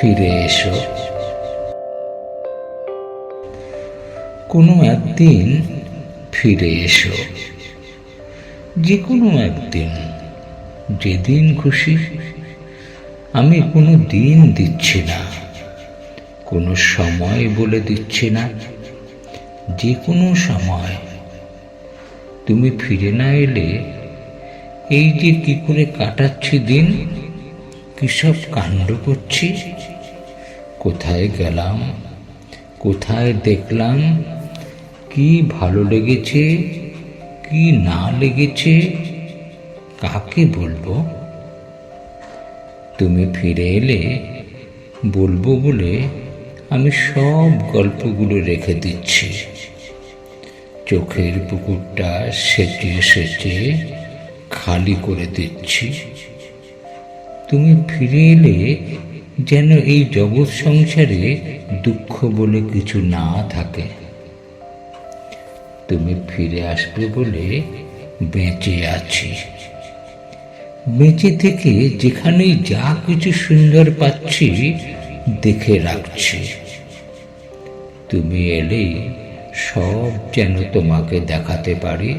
ফিরে এসো। কোনো একদিন ফিরে এসো। যে কোনো একদিন, যেদিন খুশি। আমি কোনো দিন দিচ্ছি না, কোনো সময় বলে দিচ্ছি না। যে কোনো সময়। তুমি ফিরে না এলে এই যে কি করে কাটাচ্ছি দিন কি সব কাণ্ড করছি? কোথায় গেলাম? কোথায় দেখলাম? কি ভালো লেগেছে? কি না লেগেছে? কাকে বলব? তুমি ফিরে এলে বলব বলে আমি সব গল্পগুলো রেখে দিচ্ছি। চোখের পুকুরটা সেচে সেচে খালি করে দিচ্ছি। তুমি ফিরে এলে যেন এই জগৎ সংসারে দুঃখ বলে কিছু না থাকে। তুমি ফিরে আসবে বলে বেঁচে আছি। বেঁচে থেকে যেখানেই যা কিছু সুন্দর পাচ্ছি, দেখে রাখছি। তুমি এলেই সব যেন তোমাকে দেখাতে পারি।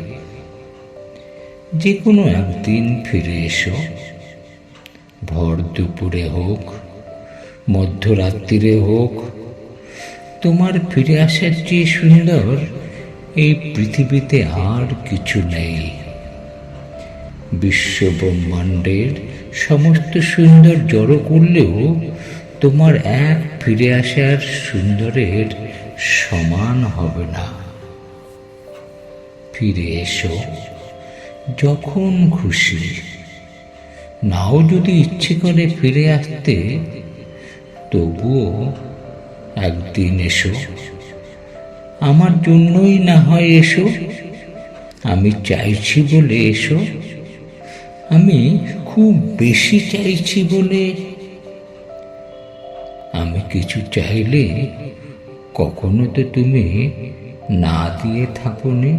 যে কোনো একদিন ফিরে এসো। ভর দুপুরে হোক, মধ্যরাত্রিরে হোক, তোমার ফিরে আসার চেয়ে সুন্দর এই পৃথিবীতে আর কিছু নেই। বিশ্ব ব্রহ্মাণ্ডের সমস্ত সুন্দর জড়ো করলেও তোমার এক ফিরে আসার সুন্দরের সমান হবে না। ফিরে এসো, যখন খুশি। নাও যদি ইচ্ছে করে ফিরে আসতে, তবুও একদিন এসো। আমার জন্যই না হয় এসো, আমি চাইছি বলে এসো। আমি খুব বেশি চাইছি বলে আমি কিছু চাইলে কখনো তো তুমি না দিয়ে থাকো নি